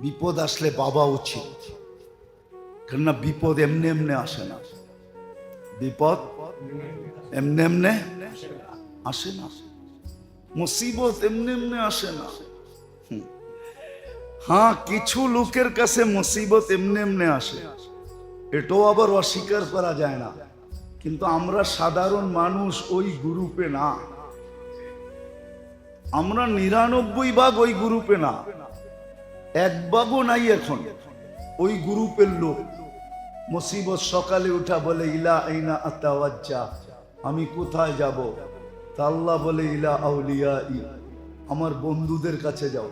বিপদ আসলে বাবা উচিত। কেননা বিপদ এমনি এমনি আসে না। বিপদ এমনি এমনি আসে না। মুসিবত এমনি এমনি আসে না। হ্যাঁ কিছু লোকের কাছে মুসিবত এমনি এমনি আসে। এটাও আবার অস্বীকার করা যায় না। কিন্তু আমরা সাধারণ মানুষ ওই গ্রুপে না। আমরা নিরানব্বই ভাগ ওই গ্রুপে না। এক ভাগও নাই এখন। ওই গ্রুপের লোক। মুসিবত সকালে উঠা বলে, ইলা আইনা আতাওয়াজ্জা? আমি কোথায় যাব? তা আল্লাহ বলে, ইলা আউলিয়া ই আমার বন্ধুদের কাছে যাও।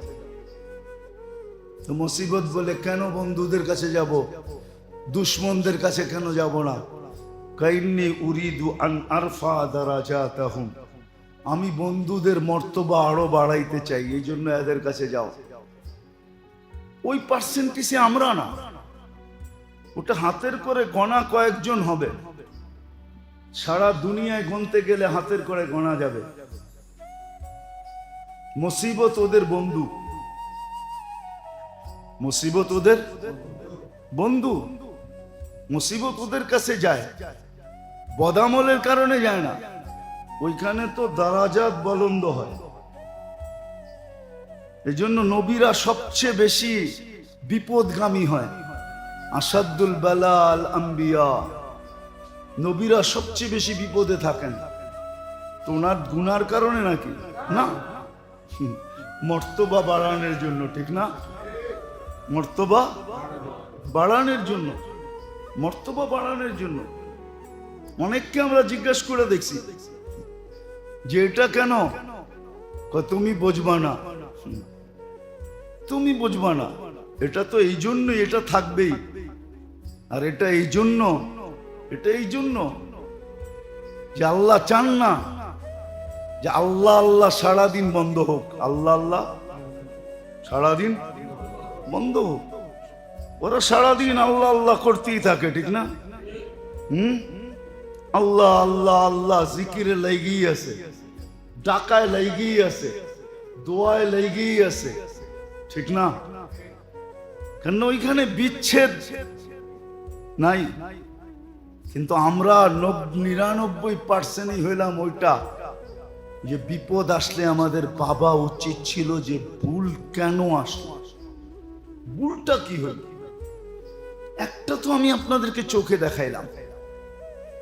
তো মুসিবত বলে, কেন বন্ধুদের কাছে যাব? দুশ্মনদের কাছে কেন যাব না? কাইন্নি উরিদু আন আরফা দারাজাতাহুম। আমি বন্ধুদের মর্তবা আরও বাড়াইতে চাই, এই জন্য এদের কাছে যাও। ওই পার্সেন্টেজে আমরা না। ওটা হাতের করে গণা কয়েকজন হবে। সারা দুনিয়ায় গনতে গেলে হাতের করে গণা যাবে। মুসিবত ওদের বন্ধু। মুসিবত ওদের বন্ধু। মুসিবত ওদের কাছে যায়। বদামলের কারণে যায় না। ওইখানে তো দারাজাত বলন্দ হয়। এজন্য নবীরা সবচেয়ে বেশি বিপদগামী হয়। আসাদুল বালাল আম্বিয়া। নবীরা সবচেয়ে বেশি বিপদে থাকেন। তো ওনার গুনার কারণে নাকি? না। মর্তবা বাড়ানোর জন্য, ঠিক না? মর্তবা বাড়ানোর জন্য। মর্তবা বাড়ানোর জন্য। অনেককে আমরা জিজ্ঞাসা করে দেখছি যে এটা কেন? তুমি বোঝবা না। তুমি বুঝবা না। এটা তো এই জন্য এটা থাকবেই। আর এটা এই জন্য, এটা এই জন্য যে আল্লাহ চান না যে আল্লাহ আল্লাহ সারাদিন বন্ধ হোক। আল্লাহ আল্লাহ সারাদিন বন্ধ হোক। ওরা সারাদিন আল্লাহ আল্লাহ করতেই থাকে, ঠিক না? হুম? আল্লাহ আল্লাহ আল্লাহ জিকিরে লেগেই আছে, ডাকায় লেগেই আছে, দোয়ায় লেগেই আছে। ঠিক না? কেন ওইখানে বিচ্ছেদ নাই? কিন্তু আমরা নব- নিরানব্বই পার্সেন্টই হইলাম ওইটা। যে বিপদ আসলে আমাদের বাবা উচিত ছিল যে ভুল কেন আসলো? ভুলটা কি হইল একটা তো আমি আপনাদেরকে চোখে দেখাইলাম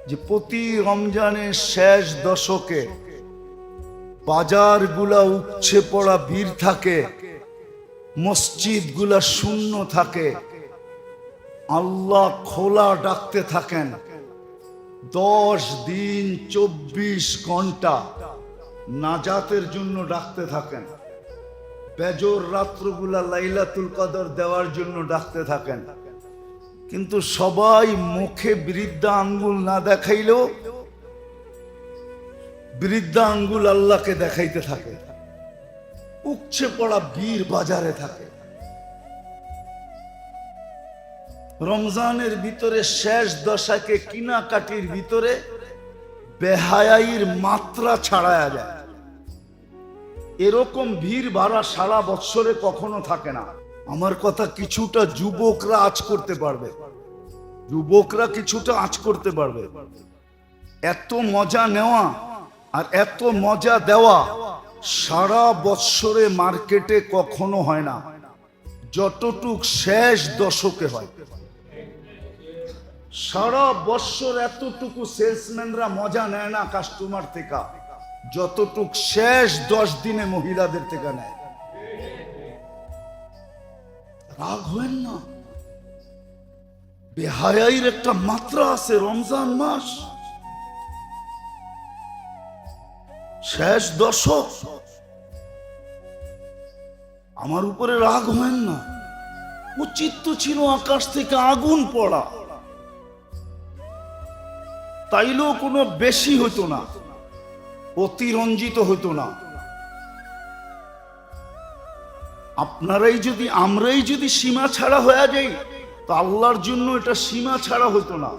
যে প্রতি রমজানের শেষ দশকে বাজারগুলা উপছে পড়া ভিড় থাকে। মসজিদগুলা শূন্য থাকে। আল্লাহ খোলা ডাকতে থাকেন। দশ দিন চব্বিশ ঘণ্টা নাজাতের জন্য ডাকতে থাকেন। বেজর রাত্রগুলা লাইলাতুল কদর দেওয়ার জন্য ডাকতে থাকেন। কিন্তু সবাই মুখে বৃদ্ধা আঙ্গুল না দেখাইলেও বৃদ্ধা আঙ্গুল আল্লাহকে দেখাইতে থাকে। উপচে পড়া বীর বাজারে থাকে। রমজানের ভিতরে শেষ দশাকে কিনাকাটির ভিতরে বেহায়াইর মাত্রা ছাড়ায়া যায়। এরকম ভিড় ভাড়া সারা বৎসরে কখনো থাকে না। আমার কথা কিছুটা যুবকরা আজ করতে পারবে। যুবকরা কিছুটা আজ করতে পারবে। এত মজা নেওয়া আর এত মজা দেওয়া সারা বৎসরে মার্কেটে কখনো হয় না, যতটুক শেষ দশকে হয়। সারা বৎসর এতটুকু সেলসম্যানরা মজা নেয় না কাস্টমার থেকে, যতটুক শেষ দশ দিনে মহিলাদের থেকে নেয়। রাগ হবেন না। বেহায়াইর একটা মাত্রা আছে রমজান মাস। শেষ দশক। আমার উপরে রাগ হবেন না। উচিত তো ছিল আকাশ থেকে আগুন পড়া। তাইলেও কোনো বেশি হতো না, অতিরঞ্জিত হতো না। আপনারাই যদি, আমরাই যদি সীমা ছাড়া হয়ে যাই, তো আল্লাহর জন্য এটা সীমা ছাড়া হতো না।